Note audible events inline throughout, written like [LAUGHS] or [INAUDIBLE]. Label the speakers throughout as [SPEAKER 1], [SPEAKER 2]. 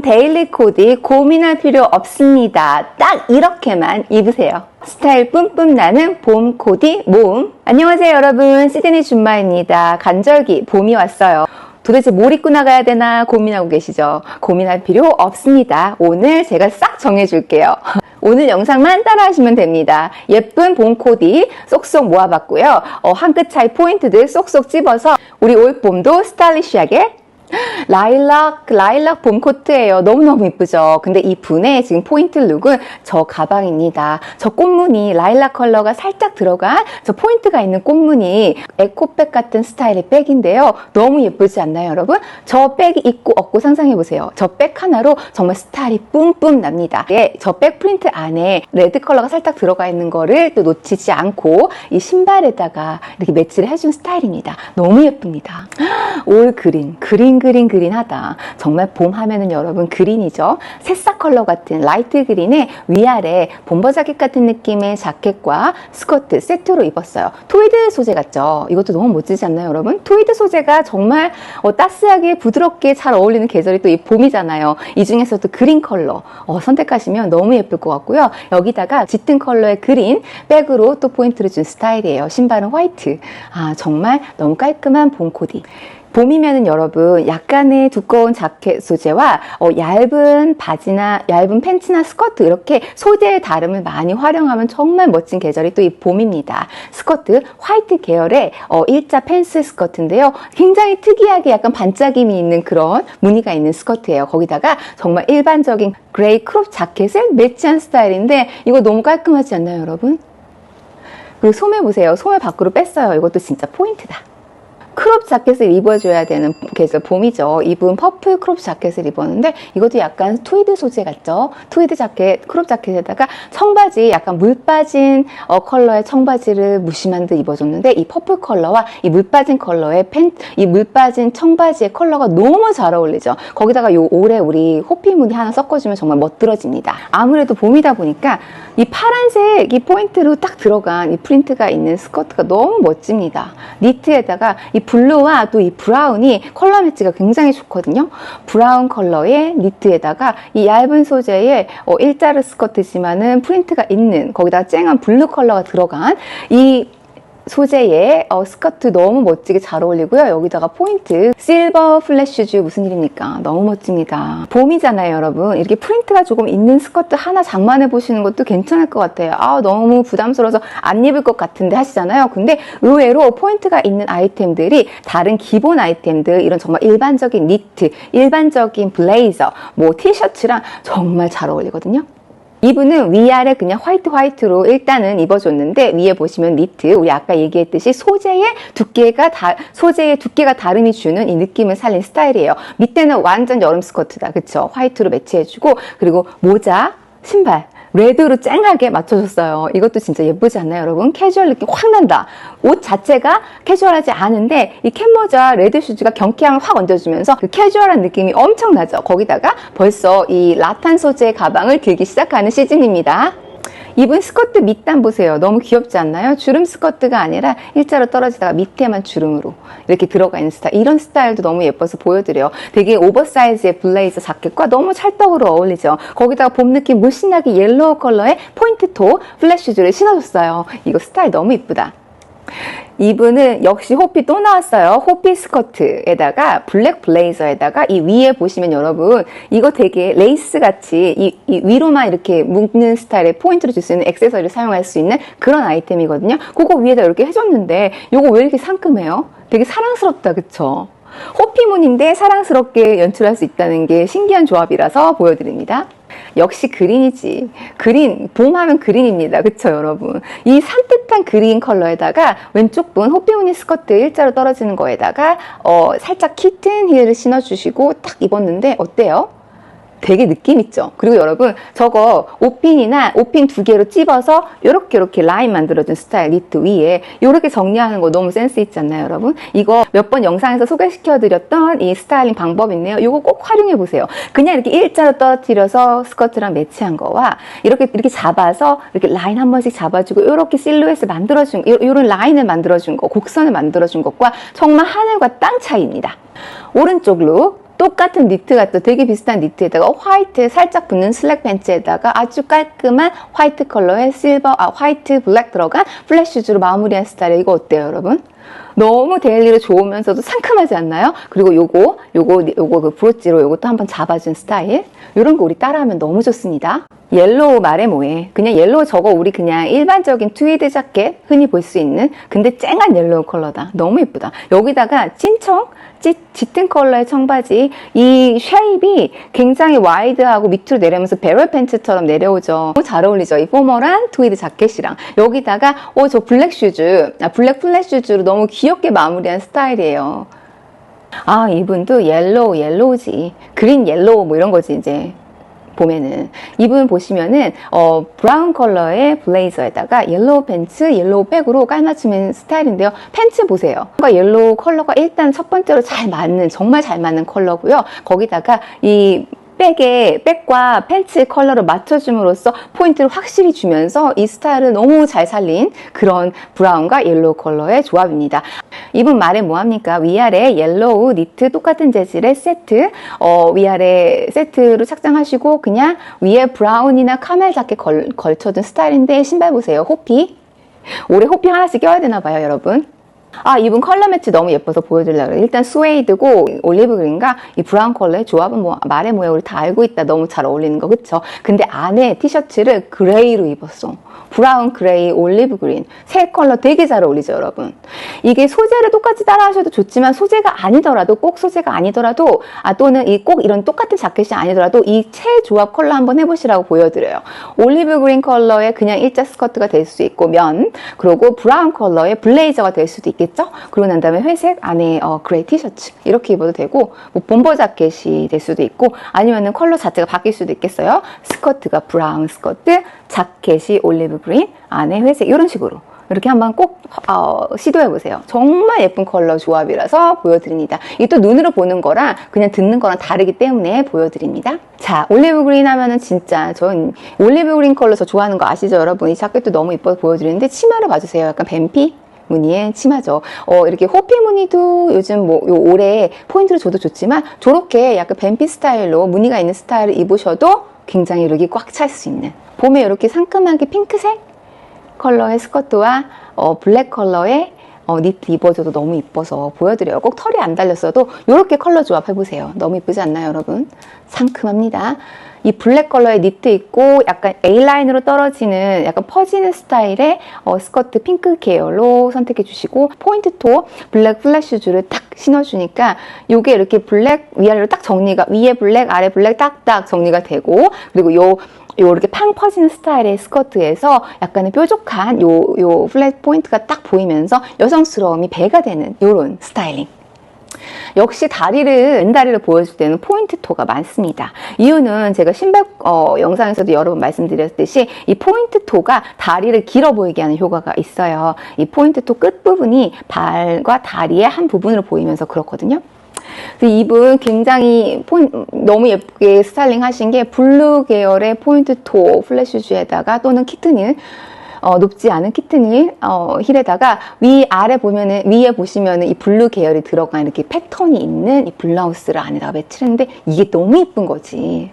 [SPEAKER 1] 봄 데일리 코디 고민할 필요 없습니다. 딱 이렇게만 입으세요. 스타일 뿜뿜 나는 봄 코디 모음. 안녕하세요 여러분. 시드니 준마입니다. 간절기 봄이 왔어요. 도대체 뭘 입고 나가야 되나 고민하고 계시죠? 고민할 필요 없습니다. 오늘 제가 싹 정해줄게요. [LAUGHS] 오늘 영상만 따라하시면 됩니다. 예쁜 봄 코디 쏙쏙 모아봤고요. 어, 한 끗 차이 포인트들 쏙쏙 집어서 우리 올 봄도 스타일리시하게 라일락, 라일락 봄 코트예요. 너무너무 이쁘죠? 근데 이 분의 지금 포인트 룩은 저 가방입니다. 저 꽃무늬, 라일락 컬러가 살짝 들어간 저 포인트가 있는 꽃무늬 에코백 같은 스타일의 백인데요. 너무 예쁘지 않나요, 여러분? 저 백이 있고 없고 상상해보세요. 저 백 하나로 정말 스타일이 뿜뿜 납니다. 예, 저백 프린트 안에 레드 컬러가 살짝 들어가 있는 거를 또 놓치지 않고 이 신발에다가 이렇게 매치를 해준 스타일입니다. 너무 예쁩니다. 올 그린, 그린 그린 그린하다. 정말 봄 하면은 여러분 그린이죠. 새싹 컬러 같은 라이트 그린에 위아래 bomber 자켓 같은 느낌의 자켓과 스커트 세트로 입었어요. 토이드 소재 같죠? 이것도 너무 멋지지 않나요, 여러분? 토이드 소재가 정말 어, 따스하게 부드럽게 잘 어울리는 계절이 또 이 봄이잖아요. 이 중에서도 그린 컬러 어, 선택하시면 너무 예쁠 것 같고요. 여기다가 짙은 컬러의 그린 백으로 또 포인트를 준 스타일이에요. 신발은 화이트. 아 정말 너무 깔끔한 봄 코디. 봄이면은 여러분 약간의 두꺼운 자켓 소재와 어, 얇은 바지나 얇은 팬츠나 스커트 이렇게 소재의 다름을 많이 활용하면 정말 멋진 계절이 또 이 봄입니다. 스커트 화이트 계열의 어, 일자 팬스 스커트인데요. 굉장히 특이하게 약간 반짝임이 있는 그런 무늬가 있는 스커트예요. 거기다가 정말 일반적인 그레이 크롭 자켓을 매치한 스타일인데 이거 너무 깔끔하지 않나요, 여러분? 그리고 소매 보세요. 소매 밖으로 뺐어요. 이것도 진짜 포인트다. 크롭 자켓을 입어줘야 되는 계절 봄이죠. 이분 퍼플 크롭 자켓을 입었는데 이것도 약간 트위드 소재 같죠. 트위드 자켓, 크롭 자켓에다가 청바지 약간 물 빠진 어, 컬러의 청바지를 무심한 듯 입어줬는데 이 퍼플 컬러와 이 물 빠진 컬러의 팬, 이 물 빠진 청바지의 컬러가 너무 잘 어울리죠. 거기다가 요 올해 우리 호피 무늬 하나 섞어주면 정말 멋들어집니다. 아무래도 봄이다 보니까 이 파란색 이 포인트로 딱 들어간 이 프린트가 있는 스커트가 너무 멋집니다. 니트에다가 이 블루와 또 이 브라운이 컬러 매치가 굉장히 좋거든요. 브라운 컬러의 니트에다가 이 얇은 소재의 어, 일자르 스커트지만은 프린트가 있는 거기다가 쨍한 블루 컬러가 들어간 이 소재의 어, 스커트 너무 멋지게 잘 어울리고요. 여기다가 포인트 실버 플래슈즈 무슨 일입니까? 너무 멋집니다. 봄이잖아요, 여러분. 이렇게 프린트가 조금 있는 스커트 하나 장만해 보시는 것도 괜찮을 것 같아요. 아, 너무 부담스러워서 안 입을 것 같은데 하시잖아요. 근데 의외로 포인트가 있는 아이템들이 다른 기본 아이템들 이런 정말 일반적인 니트, 일반적인 블레이저, 뭐 티셔츠랑 정말 잘 어울리거든요. 이분은 위아래 그냥 화이트 화이트로 일단은 입어줬는데 위에 보시면 니트 우리 아까 얘기했듯이 소재의 두께가 다 소재의 두께가 다름이 주는 이 느낌을 살린 스타일이에요. 밑에는 완전 여름 스커트다, 그쵸? 화이트로 매치해주고 그리고 모자, 신발 레드로 쨍하게 맞춰줬어요. 이것도 진짜 예쁘지 않나요, 여러분? 캐주얼 느낌 확 난다. 옷 자체가 캐주얼하지 않은데 이 캔모자 레드 슈즈가 경쾌함을 확 얹어주면서 그 캐주얼한 느낌이 엄청나죠. 거기다가 벌써 이 라탄 소재의 가방을 들기 시작하는 시즌입니다. 이분 스커트 밑단 보세요. 너무 귀엽지 않나요? 주름 스커트가 아니라 일자로 떨어지다가 밑에만 주름으로 이렇게 들어가 있는 스타일. 이런 스타일도 너무 예뻐서 보여드려요. 되게 오버사이즈의 블레이저 자켓과 너무 찰떡으로 어울리죠. 거기다가 봄 느낌 물씬하게 옐로우 컬러의 포인트 토 플래시즈를 신어줬어요. 이거 스타일 너무 이쁘다. 이분은 역시 호피 또 나왔어요. 호피 스커트에다가 블랙 블레이저에다가 이 위에 보시면 여러분 이거 되게 레이스 같이 이, 이 위로만 이렇게 묶는 스타일의 포인트를 줄수 있는 액세서리를 사용할 수 있는 그런 아이템이거든요. 그거 위에다 이렇게 해줬는데 이거 왜 이렇게 상큼해요? 되게 사랑스럽다 그쵸? 호피문인데 사랑스럽게 연출할 수 있다는 게 신기한 조합이라서 보여드립니다. 역시 그린이지. 그린, 봄 하면 그린입니다. 그쵸, 여러분? 이 산뜻한 그린 컬러에다가 왼쪽 분 호피무늬 스커트 일자로 떨어지는 거에다가 어, 살짝 키튼 힐을 신어주시고 딱 입었는데 어때요? 되게 느낌 있죠. 그리고 여러분 저거 오핀이나 오핀 두 개로 찝어서 이렇게 이렇게 라인 만들어준 스타일 니트 위에 이렇게 정리하는 거 너무 센스 있지 않나요, 여러분? 이거 몇 번 영상에서 소개시켜드렸던 이 스타일링 방법인데요. 이거 꼭 활용해 보세요. 그냥 이렇게 일자로 떨어뜨려서 스커트랑 매치한 거와 이렇게 이렇게 잡아서 이렇게 라인 한 번씩 잡아주고 이렇게 실루엣을 만들어준 이런 라인을 만들어준 거, 곡선을 만들어준 것과 정말 하늘과 땅 차이입니다. 오른쪽 룩 똑같은 니트가 또 되게 비슷한 니트에다가 화이트 살짝 붙는 슬랙 팬츠에다가 아주 깔끔한 화이트 컬러의 실버, 아, 화이트 블랙 들어간 플랫 슈즈로 마무리한 스타일. 이거 어때요, 여러분? 너무 데일리로 좋으면서도 상큼하지 않나요? 그리고 요거, 요거, 요거 그 브로치로 요것도 한번 잡아준 스타일. 요런 거 우리 따라하면 너무 좋습니다. 옐로우 말해 뭐해. 그냥 옐로우 저거 우리 그냥 일반적인 트위드 자켓 흔히 볼 수 있는 근데 쨍한 옐로우 컬러다. 너무 예쁘다. 여기다가 찐청 짙, 짙은 컬러의 청바지 이 쉐입이 굉장히 와이드하고 밑으로 내려오면서 배럴 팬츠처럼 내려오죠. 잘 어울리죠. 이 포멀한 트위드 자켓이랑 여기다가 어 저 블랙 슈즈 아, 블랙 플랫 슈즈로 너무 귀엽게 마무리한 스타일이에요. 아 이분도 옐로우 옐로우지 그린 옐로우 뭐 이런 거지 이제 보면은 이분 보시면은 어 브라운 컬러의 블레이저에다가 옐로우 팬츠, 옐로우 백으로 깔맞춤인 스타일인데요. 팬츠 보세요. 옐로우 컬러가 일단 첫 번째로 잘 맞는 정말 잘 맞는 컬러고요. 거기다가 이 백에 백과 팬츠 컬러를 맞춰줌으로써 포인트를 확실히 주면서 이 스타일을 너무 잘 살린 그런 브라운과 옐로우 컬러의 조합입니다. 이분 말에 뭐합니까? 위아래 옐로우 니트 똑같은 재질의 세트 어, 위아래 세트로 착장하시고 그냥 위에 브라운이나 카멜 자켓 걸, 걸쳐둔 스타일인데 신발 보세요. 호피 올해 호피 하나씩 껴야 되나 봐요 여러분. 아, 이분 컬러 매치 너무 예뻐서 보여드리려고 그래요. 일단 스웨이드고 올리브 그린과 이 브라운 컬러의 조합은 뭐 말해 뭐야 우리 다 알고 있다. 너무 잘 어울리는 거 그쵸? 근데 안에 티셔츠를 그레이로 입었어. 브라운, 그레이, 올리브 그린 세 컬러 되게 잘 어울리죠 여러분. 이게 소재를 똑같이 따라 하셔도 좋지만 소재가 아니더라도 꼭 소재가 아니더라도 아 또는 이 꼭 이런 똑같은 자켓이 아니더라도 이체 조합 컬러 한번 해보시라고 보여드려요. 올리브 그린 컬러의 그냥 일자 스커트가 될 수 있고 면 그리고 브라운 컬러의 블레이저가 될 수도 있겠죠. 그리고 난 다음에 회색 안에 어, 그레이 티셔츠 이렇게 입어도 되고 뭐 bomber 자켓이 될 수도 있고 아니면은 컬러 자체가 바뀔 수도 있겠어요. 스커트가 브라운 스커트, 자켓이 올리브 그린, 안에 회색 이런 식으로 이렇게 한번 꼭 어, 시도해 보세요. 정말 예쁜 컬러 조합이라서 보여드립니다. 이게 또 눈으로 보는 거랑 그냥 듣는 거랑 다르기 때문에 보여드립니다. 자, 올리브 그린 하면은 진짜 전 올리브 그린 컬러 저 좋아하는 거 아시죠, 여러분? 이 자켓도 너무 이뻐서 보여드리는데 치마를 봐주세요. 약간 뱀피 무늬의 치마죠. 어, 이렇게 호피 무늬도 요즘 뭐, 요 올해 포인트를 줘도 좋지만, 저렇게 약간 뱀피 스타일로 무늬가 있는 스타일을 입으셔도 굉장히 룩이 꽉 찰 수 있는. 봄에 이렇게 상큼하게 핑크색 컬러의 스커트와 어, 블랙 컬러의 어, 니트 입어줘도 너무 이뻐서 보여드려요. 꼭 털이 안 달렸어도 이렇게 컬러 조합 해보세요. 너무 이쁘지 않나요, 여러분? 상큼합니다. 이 블랙 컬러의 니트 입고 약간 A라인으로 떨어지는 약간 퍼지는 스타일의 어, 스커트 핑크 계열로 선택해 주시고 포인트 토 블랙 플랫 슈즈를 딱 신어주니까 요게 이렇게 블랙 위아래로 딱 정리가 위에 블랙 아래 블랙 딱딱 정리가 되고 그리고 요 요 이렇게 팡 퍼지는 스타일의 스커트에서 약간의 뾰족한 요, 요 플랫 포인트가 딱 보이면서 여성스러움이 배가 되는 요런 스타일링. 역시 다리를 왼다리를 보여줄 때는 포인트 토가 많습니다. 이유는 제가 신발 어, 영상에서도 여러 번 말씀드렸듯이 이 포인트 토가 다리를 길어 보이게 하는 효과가 있어요. 이 포인트 토 끝부분이 발과 다리의 한 부분으로 보이면서 그렇거든요. 이분 굉장히 포인, 너무 예쁘게 스타일링 하신 게 블루 계열의 포인트 토 플래슈즈에다가 또는 키트닐 어, 높지 않은 키트닐 어, 힐에다가 위 아래 보면은 위에 보시면은 이 블루 계열이 들어간 이렇게 패턴이 있는 이 블라우스를 안에다가 매치했는데 이게 너무 예쁜 거지.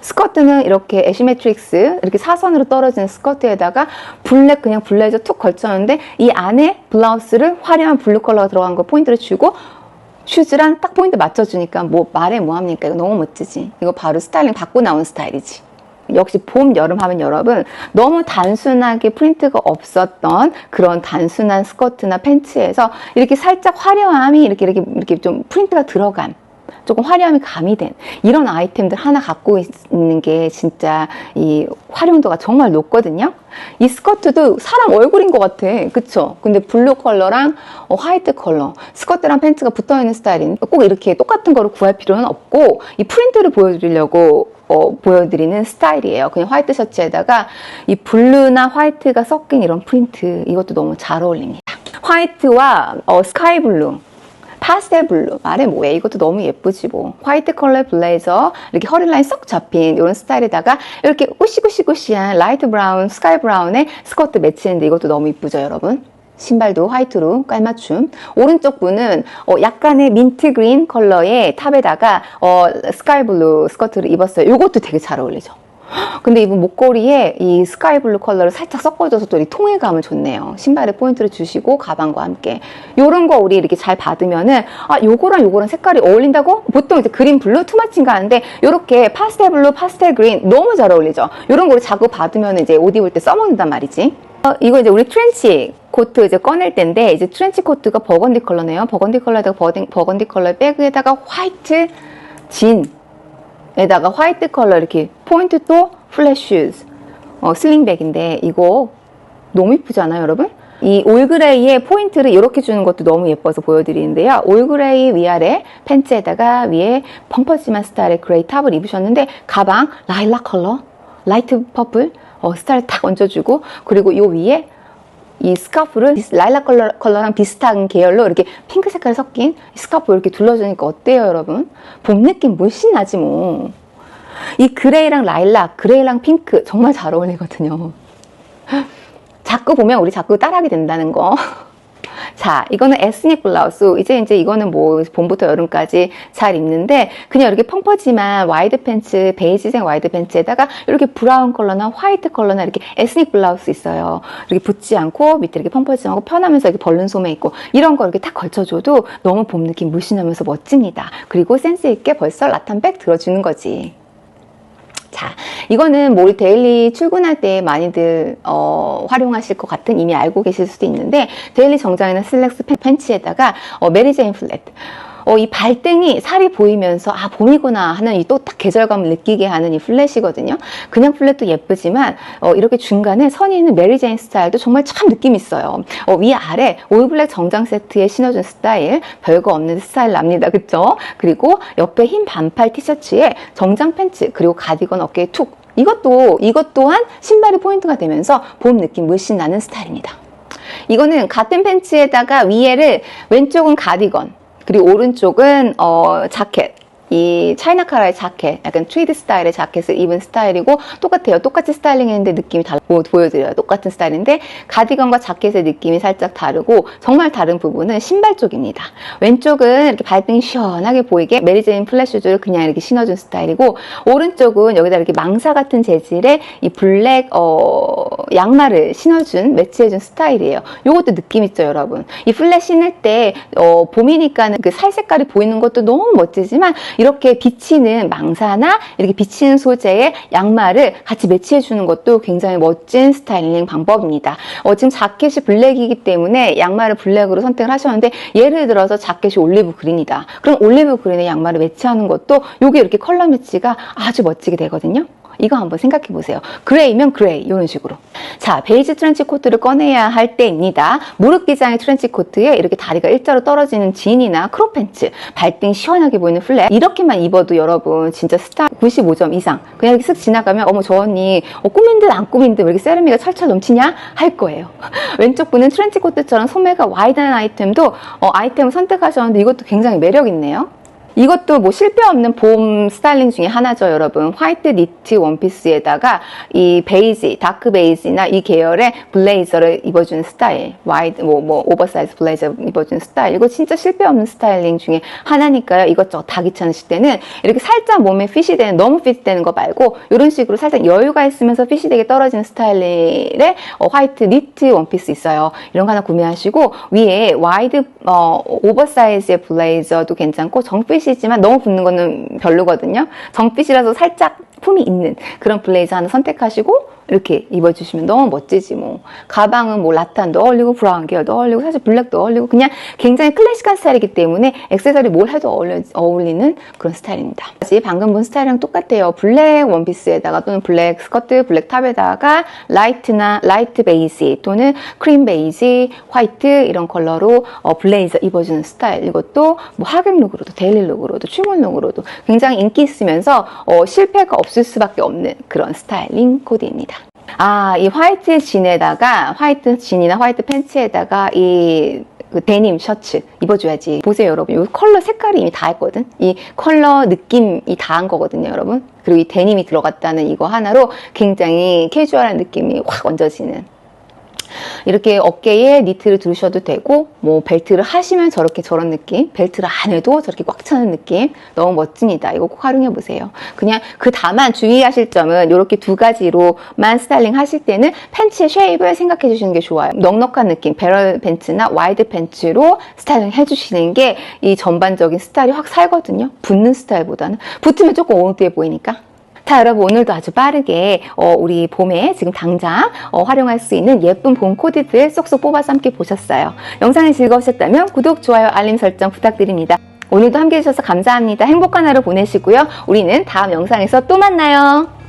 [SPEAKER 1] 스커트는 이렇게 애시메트릭스 이렇게 사선으로 떨어지는 스커트에다가 블랙 그냥 블레이저 툭 걸쳤는데 이 안에 블라우스를 화려한 블루 컬러가 들어간 거 포인트를 주고 슈즈랑 딱 포인트 맞춰주니까 뭐 말해 뭐합니까? 이거 너무 멋지지? 이거 바로 스타일링 받고 나온 스타일이지. 역시 봄, 여름 하면 여러분 너무 단순하게 프린트가 없었던 그런 단순한 스커트나 팬츠에서 이렇게 살짝 화려함이 이렇게 이렇게 이렇게 좀 프린트가 들어간 조금 화려함이 가미된 이런 아이템들 하나 갖고 있는 게 진짜 이 활용도가 정말 높거든요. 이 스커트도 사람 얼굴인 것 같아. 그쵸? 근데 블루 컬러랑 어, 화이트 컬러, 스커트랑 팬츠가 붙어 있는 스타일인 꼭 이렇게 똑같은 거를 구할 필요는 없고 이 프린트를 보여드리려고 어, 보여드리는 스타일이에요. 그냥 화이트 셔츠에다가 이 블루나 화이트가 섞인 이런 프린트 이것도 너무 잘 어울립니다. 화이트와 어, 스카이 블루 파스텔 블루 말해 뭐해 이것도 너무 예쁘지 뭐 화이트 컬러 블레이저 이렇게 허리라인 쏙 잡힌 이런 스타일에다가 이렇게 우시구시구시한 라이트 브라운 스카이 브라운의 스커트 매치했는데 이것도 너무 이쁘죠 여러분 신발도 화이트로 깔맞춤. 오른쪽 분은 어, 약간의 민트 그린 컬러의 탑에다가 어, 스카이 블루 스커트를 입었어요. 이것도 되게 잘 어울리죠. 근데 이분 목걸이에 이 스카이 블루 컬러를 살짝 섞어줘서 또 이 통일감을 줬네요. 신발에 포인트를 주시고 가방과 함께. 요런 거 우리 이렇게 잘 받으면은 아 요거랑 요거랑 색깔이 어울린다고? 보통 이제 그린 블루 투마치인가 하는데 요렇게 파스텔 블루, 파스텔 그린 너무 잘 어울리죠. 요런 거 우리 자꾸 받으면 이제 옷 입을 때 써먹는단 말이지. 어, 이거 이제 우리 트렌치 코트 이제 꺼낼 텐데 이제 트렌치 코트가 버건디 컬러네요. 버건디 컬러에다가 버건디 컬러 백에다가 화이트 진 에다가 화이트 컬러 이렇게 포인트 또 플래슈즈 어, 슬링백인데 이거 너무 이쁘지 않아요 여러분? 이 올그레이의 포인트를 이렇게 주는 것도 너무 예뻐서 보여드리는데요. 올그레이 위아래 팬츠에다가 위에 펑퍼짐한 스타일의 그레이 탑을 입으셨는데 가방 라일락 컬러, 라이트 퍼플 어, 스타일 탁 얹어주고 그리고 요 위에 이 스카프를 라일락 컬러, 컬러랑 비슷한 계열로 이렇게 핑크 색깔 섞인 스카프 이렇게 둘러주니까 어때요, 여러분? 봄 느낌 물씬 나지 뭐. 이 그레이랑 라일락, 그레이랑 핑크 정말 잘 어울리거든요. [LAUGHS] 자꾸 보면 우리 자꾸 따라하게 된다는 거. [LAUGHS] 자, 이거는 에스닉 블라우스. 이제 이제 이거는 뭐 봄부터 여름까지 잘 입는데 그냥 이렇게 펑퍼짐한 와이드 팬츠, 베이지색 와이드 팬츠에다가 이렇게 브라운 컬러나 화이트 컬러나 이렇게 에스닉 블라우스 있어요. 이렇게 붙지 않고 밑에 이렇게 펑퍼짐하고 편하면서 이렇게 벌른 소매 있고 이런 거 이렇게 딱 걸쳐줘도 너무 봄 느낌 물씬하면서 멋집니다. 그리고 센스 있게 벌써 라탄 백 들어주는 거지. 자, 이거는 뭐 우리 데일리 출근할 때 많이들 어, 활용하실 것 같은 이미 알고 계실 수도 있는데 데일리 정장이나 슬랙스 팬- 팬츠에다가 어, 메리 제인 플랫. 어, 이 발등이 살이 보이면서 아 봄이구나 하는 이 또 딱 계절감을 느끼게 하는 이 플랫이거든요. 그냥 플랫도 예쁘지만 어, 이렇게 중간에 선이 있는 메리제인 스타일도 정말 참 느낌 있어요. 어, 위 아래 올블랙 정장 세트에 신어준 스타일 별거 없는 스타일 납니다. 그쵸? 그리고 옆에 흰 반팔 티셔츠에 정장 팬츠 그리고 가디건 어깨에 툭 이것도 이것 또한 신발이 포인트가 되면서 봄 느낌 물씬 나는 스타일입니다. 이거는 같은 팬츠에다가 위에를 왼쪽은 가디건 그리고 오른쪽은 어, 자켓 이 차이나 카라의 자켓, 약간 트위드 스타일의 자켓을 입은 스타일이고 똑같아요. 똑같이 스타일링했는데 느낌이 달라 보- 보여드려요. 똑같은 스타일인데 가디건과 자켓의 느낌이 살짝 다르고 정말 다른 부분은 신발 쪽입니다. 왼쪽은 이렇게 발등이 시원하게 보이게 메리제인 플랫 슈즈를 그냥 이렇게 신어준 스타일이고 오른쪽은 여기다 이렇게 망사 같은 재질의 이 블랙 어, 양말을 신어준 매치해준 스타일이에요. 요것도 느낌 있죠, 여러분. 이 플랫 신을 때 어, 봄이니까는 그 살 색깔이 보이는 것도 너무 멋지지만 이렇게 비치는 망사나 이렇게 비치는 소재의 양말을 같이 매치해 주는 것도 굉장히 멋진 스타일링 방법입니다. 어, 지금 자켓이 블랙이기 때문에 양말을 블랙으로 선택을 하셨는데 예를 들어서 자켓이 올리브 그린이다. 그럼 올리브 그린의 양말을 매치하는 것도 요게 이렇게 컬러 매치가 아주 멋지게 되거든요. 이거 한번 생각해 보세요. 그레이면 그레이 이런 식으로. 자, 베이지 트렌치 코트를 꺼내야 할 때입니다. 무릎 기장의 트렌치 코트에 이렇게 다리가 일자로 떨어지는 진이나 크롭 팬츠, 발등 시원하게 보이는 플랫 이렇게만 입어도 여러분 진짜 스타 95점 이상. 그냥 이렇게 쓱 지나가면 어머 저 언니 어, 꾸민 듯 안 꾸민 듯 왜 이렇게 세련미가 철철 넘치냐 할 거예요. [LAUGHS] 왼쪽 분은 트렌치 코트처럼 소매가 와이드한 아이템도 어, 아이템을 선택하셨는데 이것도 굉장히 매력 있네요. 이것도 뭐 실패 없는 봄 스타일링 중에 하나죠, 여러분. 화이트 니트 원피스에다가 이 베이지, 다크 베이지나 이 계열의 블레이저를 입어주는 스타일. 와이드, 뭐, 뭐, 오버사이즈 블레이저 입어주는 스타일. 이거 진짜 실패 없는 스타일링 중에 하나니까요. 이것저것 다 귀찮으실 때는 이렇게 살짝 몸에 핏이 되는, 너무 핏이 되는 거 말고 이런 식으로 살짝 여유가 있으면서 핏이 되게 떨어지는 스타일의 어, 화이트 니트 원피스 있어요. 이런 거 하나 구매하시고 위에 와이드, 어, 오버사이즈의 블레이저도 괜찮고 정핏 이지만 너무 붙는 거는 별로거든요. 정핏이라서 살짝 품이 있는 그런 블레이저 하나 선택하시고 이렇게 입어주시면 너무 멋지지 뭐. 가방은 뭐 라탄도 어울리고 브라운 계열도 어울리고 사실 블랙도 어울리고 그냥 굉장히 클래식한 스타일이기 때문에 액세서리 뭘 해도 어울리는 그런 스타일입니다. 방금 본 스타일이랑 똑같아요. 블랙 원피스에다가 또는 블랙 스커트, 블랙 탑에다가 라이트나 라이트 베이지 또는 크림 베이지, 화이트 이런 컬러로 어, 블레이저 입어주는 스타일. 이것도 뭐 하객 룩으로도 데일리 룩으로도 출근 룩으로도 굉장히 인기 있으면서 어, 실패가 없을 수밖에 없는 그런 스타일링 코디입니다. 아, 이 화이트 진에다가 화이트 진이나 화이트 팬츠에다가 이 그 데님 셔츠 입어줘야지. 보세요, 여러분. 이 컬러 색깔이 이미 다 했거든. 이 컬러 느낌이 다 한 거거든요, 여러분. 그리고 이 데님이 들어갔다는 이거 하나로 굉장히 캐주얼한 느낌이 확 얹어지는 이렇게 어깨에 니트를 두르셔도 되고 뭐 벨트를 하시면 저렇게 저런 느낌 벨트를 안 해도 저렇게 꽉 차는 느낌. 너무 멋집니다. 이거 꼭 활용해 보세요. 그냥 그 다만 주의하실 점은 이렇게 두 가지로만 스타일링 하실 때는 팬츠의 쉐입을 생각해 주시는 게 좋아요. 넉넉한 느낌 배럴 팬츠나 와이드 팬츠로 스타일링 해주시는 게 이 전반적인 스타일이 확 살거든요. 붙는 스타일보다는. 붙으면 조금 올드해 보이니까 자, 여러분 오늘도 아주 빠르게 어, 우리 봄에 지금 당장 어, 활용할 수 있는 예쁜 봄 코디들 쏙쏙 뽑아서 함께 보셨어요. 영상이 즐거우셨다면 구독, 좋아요, 알림 설정 부탁드립니다. 오늘도 함께 해주셔서 감사합니다. 행복한 하루 보내시고요. 우리는 다음 영상에서 또 만나요.